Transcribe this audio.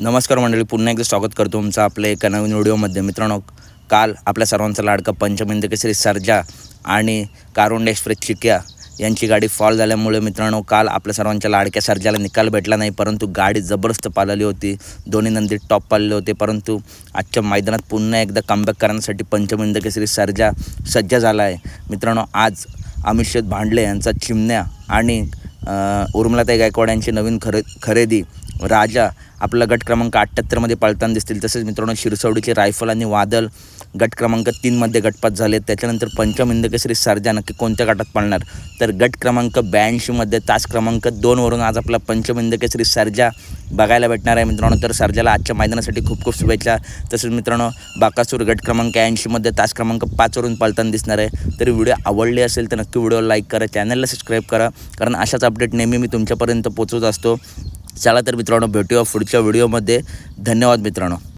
नमस्कार मंडळी पुन्हा एकदा स्वागत करतो तुमचं आपल्या एका नवीन व्हिडिओमध्ये. मित्रांनो काल आपल्या सर्वांचा लाडका पंचमिंद केसरी सर्जा आणि कारुंड एक्सप्रेस चिक्या यांची गाडी फॉल झाल्यामुळे मित्रांनो काल आपल्या सर्वांच्या लाडक्या सर्जाला निकाल भेटला नाही परंतु गाडी जबरदस्त पालली होती. दोन्ही नंदी टॉप पालले होते परंतु आजच्या मैदानात पुन्हा एकदा कमबॅक करण्यासाठी पंचमिंद केसरी सर्जा सज्ज झाला आहे. मित्रांनो आज अमित भांडले यांचा चिमण्या आणि उर्मलाताई गायकवाड यांची नवीन खरे खरेदी. राजा आपलं गट क्रमांक अठ्ठ्याहत्तरमध्ये पळताना दिसतील. तसेच मित्रांनो शिरसवडीचे रायफल आणि वादल गट क्रमांक तीनमध्ये गटपात झाले त्याच्यानंतर पंचम इंदकेसरी सरजा नक्की कोणत्या गटात पळणार? तर गट क्रमांक ब्याऐंशीमध्ये तास क्रमांक दोनवरून आज आपला पंचम इंदकेसरी सरजा बघायला भेटणार आहे मित्रांनो. तर सरजाला आजच्या मैदानासाठी खूप खूप शुभेच्छा. तसेच मित्रांनो बाकासूर गट क्रमांक ऐंशीमध्ये तास क्रमांक पाचवरून पळताना दिसणार आहे. तर व्हिडिओ आवडली असेल तर नक्की व्हिडिओ लाईक करा चॅनलला सबस्क्राईब करा. कारण अशाच अपडेट नेहमी मी तुमच्यापर्यंत पोचवत असतो. चला तर मित्रांनो भेटूया पुढच्या व्हिडिओमध्ये धन्यवाद मित्रांनो.